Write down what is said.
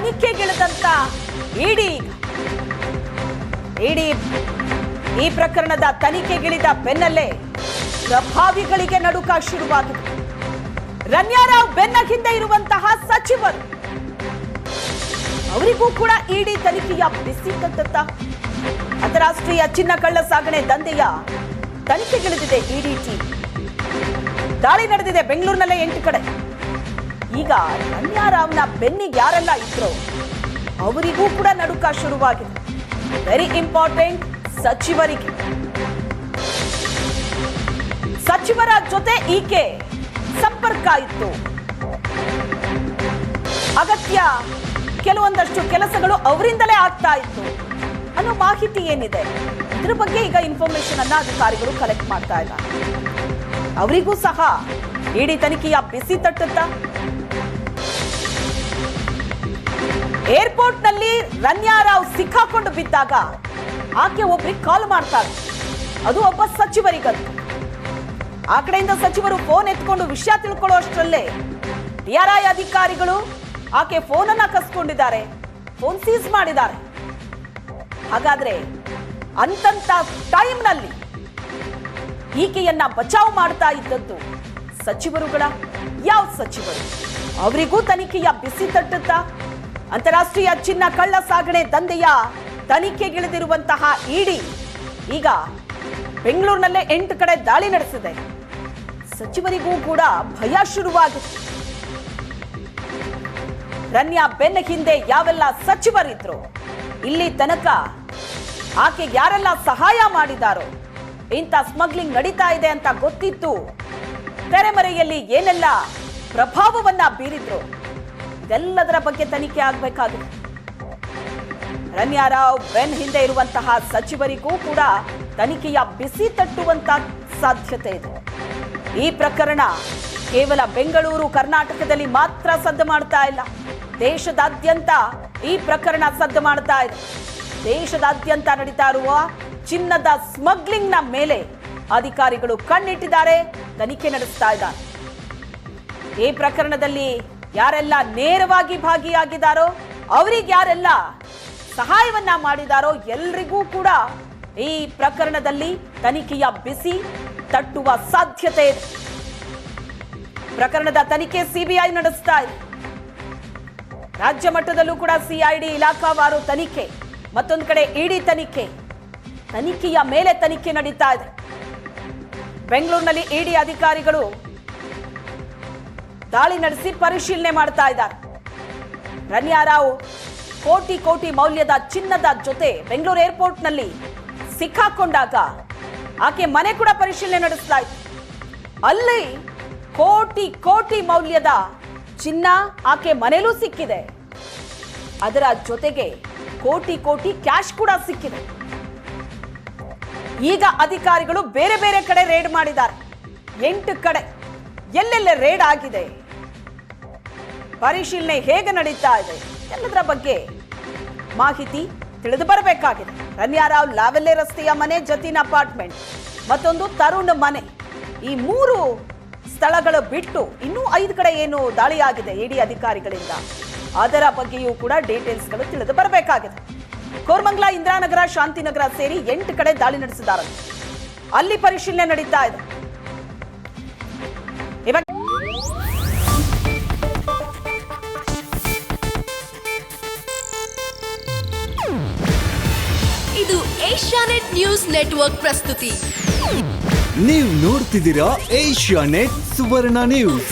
ತನಿಖೆಗಿಳಿದಂತ ಇಡಿ ಇಡಿ ಈ ಪ್ರಕರಣದ ತನಿಖೆಗಿಳಿದ ಬೆನ್ನಲ್ಲೇ ಪ್ರಭಾವಿಗಳಿಗೆ ನಡುಕ ಶುರುವಾಗಿದೆ. ರನ್ಯಾರಾವ್ ಬೆನ್ನ ಹಿಂದೆ ಇರುವಂತಹ ಸಚಿವರು, ಅವರಿಗೂ ಕೂಡ ಇಡಿ ತನಿಖೆಯ ಬಿಸಿ ತಟ್ಟತ್ತ ಅಂತಾರಾಷ್ಟ್ರೀಯ ಚಿನ್ನ ಕಳ್ಳ ಸಾಗಣೆ ದಂಧೆಯ ತನಿಖೆಗಿಳಿದಿದೆ ಇಡಿ ಟೀಮ್. ದಾಳಿ ನಡೆದಿದೆ ಬೆಂಗಳೂರಿನಲ್ಲೇ ಎಂಟು ಕಡೆ. ಈಗ ರಮ್ಯಾರಾವ್ನ ಬೆನ್ನಿಗೆ ಯಾರೆಲ್ಲ ಇದ್ರು ಅವರಿಗೂ ಕೂಡ ನಡುಕ ಶುರುವಾಗಿದೆ. ವೆರಿ ಇಂಪಾರ್ಟೆಂಟ್ ಸಚಿವರಿಗೆ. ಸಚಿವರ ಜೊತೆ ಈಕೆ ಸಂಪರ್ಕ ಇತ್ತು. ಅಗತ್ಯ ಕೆಲವೊಂದಷ್ಟು ಕೆಲಸಗಳು ಅವರಿಂದಲೇ ಆಗ್ತಾ ಇತ್ತು. ಅನ್ನೋ ಮಾಹಿತಿ ಏನಿದೆ? ಇದ್ರ ಬಗ್ಗೆ ಈಗ ಇನ್ಫಾರ್ಮೇಶನ್ ಅನ್ನ ಅಧಿಕಾರಿಗಳು ಕಲೆಕ್ಟ್ ಮಾಡ್ತಾ ಇದ್ದಾರೆ. ಅವರಿಗೂ ಸಹ ಇಡೀ ತನಿಖೆಯ ಬಿಸಿ ತಟ್ಟುತ್ತಾ? ಏರ್ಪೋರ್ಟ್ನಲ್ಲಿ ರನ್ಯಾರಾವ್ ಸಿಕ್ಕಾಕೊಂಡು ಬಿದ್ದಾಗ ಆಕೆ ಒಬ್ರಿಗೆ ಕಾಲ್ ಮಾಡ್ತಾರೆ ಅದು ಒಬ್ಬ ಸಚಿವರಿಗದು ಆ ಕಡೆಯಿಂದ ಸಚಿವರು ಫೋನ್ ಎತ್ಕೊಂಡು ವಿಷಯ ತಿಳ್ಕೊಳ್ಳೋ ಅಷ್ಟರಲ್ಲೇ ಅಧಿಕಾರಿಗಳು ಆಕೆ ಫೋನ್ ಅನ್ನ ಕಸ್ಕೊಂಡಿದ್ದಾರೆ. ಫೋನ್ ಸೀಸ್ ಮಾಡಿದ್ದಾರೆ. ಹಾಗಾದ್ರೆ ಅಂತಂತ ಟೈಮ್ನಲ್ಲಿ ಈಕೆಯನ್ನ ಬಚಾವ್ ಮಾಡ್ತಾ ಇದ್ದದ್ದು ಸಚಿವರುಗಳ ಯಾವ ಸಚಿವರು? ಅವರಿಗೂ ತನಿಖೆಯ ಬಿಸಿ ತಟ್ಟುತ್ತಾ ಅಂತಾರಾಷ್ಟ್ರೀಯ ಚಿನ್ನ ಕಳ್ಳ ಸಾಗಣೆ ದಂಧೆಯ ತನಿಖೆಗಿಳಿದಿರುವಂತಹ ಇಡಿ ಈಗ ಬೆಂಗಳೂರಿನಲ್ಲೇ ಎಂಟು ಕಡೆ ದಾಳಿ ನಡೆಸಿದೆ. ಸಚಿವರಿಗೂ ಕೂಡ ಭಯ ಶುರುವಾಗಿದೆ. ರನ್ಯಾ ಬೆನ್ನ ಹಿಂದೆ ಯಾವೆಲ್ಲ ಸಚಿವರಿದ್ರು? ಇಲ್ಲಿ ತನಕ ಆಕೆ ಯಾರೆಲ್ಲ ಸಹಾಯ ಮಾಡಿದಾರೋ? ಇಂಥ ಸ್ಮಗ್ಲಿಂಗ್ ನಡೀತಾ ಇದೆ ಅಂತ ಗೊತ್ತಿತ್ತು. ತೆರೆಮರೆಯಲ್ಲಿ ಏನೆಲ್ಲ ಪ್ರಭಾವವನ್ನ ಬೀರಿದ್ರು ಇದೆಲ್ಲದರ ಬಗ್ಗೆ ತನಿಖೆ ಆಗಬೇಕಾಗಿದೆ. ರನ್ಯಾರಾವ್ ಬೆನ್ ಹಿಂದೆ ಇರುವಂತಹ ಸಚಿವರಿಗೂ ಕೂಡ ತನಿಖೆಯ ಬಿಸಿ ತಟ್ಟುವಂತ ಸಾಧ್ಯತೆ ಇದೆ. ಈ ಪ್ರಕರಣ ಕೇವಲ ಬೆಂಗಳೂರು, ಕರ್ನಾಟಕದಲ್ಲಿ ಮಾತ್ರ ಸದ್ದು ಮಾಡ್ತಾ ಇಲ್ಲ. ದೇಶದಾದ್ಯಂತ ಈ ಪ್ರಕರಣ ಸದ್ದು ಮಾಡ್ತಾ ಇದೆ. ದೇಶದಾದ್ಯಂತ ನಡೀತಾ ಇರುವ ಚಿನ್ನದ ಸ್ಮಗ್ಲಿಂಗ್ನ ಮೇಲೆ ಅಧಿಕಾರಿಗಳು ಕಣ್ಣಿಟ್ಟಿದ್ದಾರೆ. ತನಿಖೆ ನಡೆಸ್ತಾ ಇದ್ದಾರೆ. ಈ ಪ್ರಕರಣದಲ್ಲಿ ಯಾರೆಲ್ಲ ನೇರವಾಗಿ ಭಾಗಿಯಾಗಿದ್ದಾರೋ, ಅವರಿಗೆ ಯಾರೆಲ್ಲ ಸಹಾಯವನ್ನ ಮಾಡಿದಾರೋ ಎಲ್ರಿಗೂ ಕೂಡ ಈ ಪ್ರಕರಣದಲ್ಲಿ ತನಿಖೆಯ ಬಿಸಿ ತಟ್ಟುವ ಸಾಧ್ಯತೆ ಇದೆ. ಪ್ರಕರಣದ ತನಿಖೆ ಸಿಬಿಐ ನಡೆಸ್ತಾ ಇದೆ. ರಾಜ್ಯ ಮಟ್ಟದಲ್ಲೂ ಕೂಡ ಸಿಐಡಿ ಇಲಾಖಾವಾರು ತನಿಖೆ, ಮತ್ತೊಂದು ಕಡೆ ಇಡಿ ತನಿಖೆ, ತನಿಖೆಯ ಮೇಲೆ ತನಿಖೆ ನಡೀತಾ ಇದೆ. ಬೆಂಗಳೂರಿನಲ್ಲಿ ಇಡಿ ಅಧಿಕಾರಿಗಳು ದಾಳಿ ನಡೆಸಿ ಪರಿಶೀಲನೆ ಮಾಡ್ತಾ ಇದ್ದಾರೆ. ರನ್ಯಾರಾವ್ ಕೋಟಿ ಕೋಟಿ ಮೌಲ್ಯದ ಚಿನ್ನದ ಜೊತೆ ಬೆಂಗಳೂರು ಏರ್ಪೋರ್ಟ್ನಲ್ಲಿ ಸಿಕ್ಕಾಕೊಂಡಾಗ ಆಕೆ ಮನೆ ಕೂಡ ಪರಿಶೀಲನೆ ನಡೆಸಲಾಯಿತು. ಅಲ್ಲಿ ಕೋಟಿ ಕೋಟಿ ಮೌಲ್ಯದ ಚಿನ್ನ ಆಕೆ ಮನೆಯಲ್ಲೂ ಸಿಕ್ಕಿದೆ. ಅದರ ಜೊತೆಗೆ ಕೋಟಿ ಕೋಟಿ ಕ್ಯಾಶ್ ಕೂಡ ಸಿಕ್ಕಿದೆ. ಈಗ ಅಧಿಕಾರಿಗಳು ಬೇರೆ ಬೇರೆ ಕಡೆ ರೇಡ್ ಮಾಡಿದ್ದಾರೆ. ಎಂಟು ಕಡೆ ಎಲ್ಲೆಲ್ಲ ರೇಡ್ ಆಗಿದೆ? ಪರಿಶೀಲನೆ ಹೇಗೆ ನಡೀತಾ ಇದೆ? ಎಲ್ಲದರ ಬಗ್ಗೆ ಮಾಹಿತಿ ತಿಳಿದು ಬರಬೇಕಾಗಿದೆ. ರನ್ಯಾರಾವ್ ಲಾವೆಲ್ಲೆ ರಸ್ತೆಯ ಮನೆ, ಜತಿನ್ ಅಪಾರ್ಟ್ಮೆಂಟ್. ಮತ್ತೊಂದು ತರುಣ್ ಮನೆ. ಈ ಮೂರು ಸ್ಥಳಗಳು ಬಿಟ್ಟು ಇನ್ನೂ ಐದು ಕಡೆ ಏನು ದಾಳಿಯಾಗಿದೆ? ಇಡಿ ಅಧಿಕಾರಿಗಳಿಂದ ಅದರ ಬಗ್ಗೆಯೂ ಕೂಡ ಡೀಟೇಲ್ಸ್ಗಳು ತಿಳಿದು ಬರಬೇಕಾಗಿದೆ. ಕೋರ್ಮಂಗ್ಲಾ ಇಂದಿರಾನಗರ ಶಾಂತಿನಗರ ಸೇರಿ ಎಂಟು ಕಡೆ ದಾಳಿ ನಡೆಸಿದ್ದಾರೆ. ಅಲ್ಲಿ ಪರಿಶೀಲನೆ ನಡೀತಾ ಇದೆ. ಇವಾಗ ಇದು ಏಷ್ಯಾನೆಟ್ ನ್ಯೂಸ್ ನೆಟ್ವರ್ಕ್ ಪ್ರಸ್ತುತಿ. ನೀವು ನೋಡ್ತಿದ್ದೀರಾ ಏಷ್ಯಾನೆಟ್ ಸುವರ್ಣ ನ್ಯೂಸ್.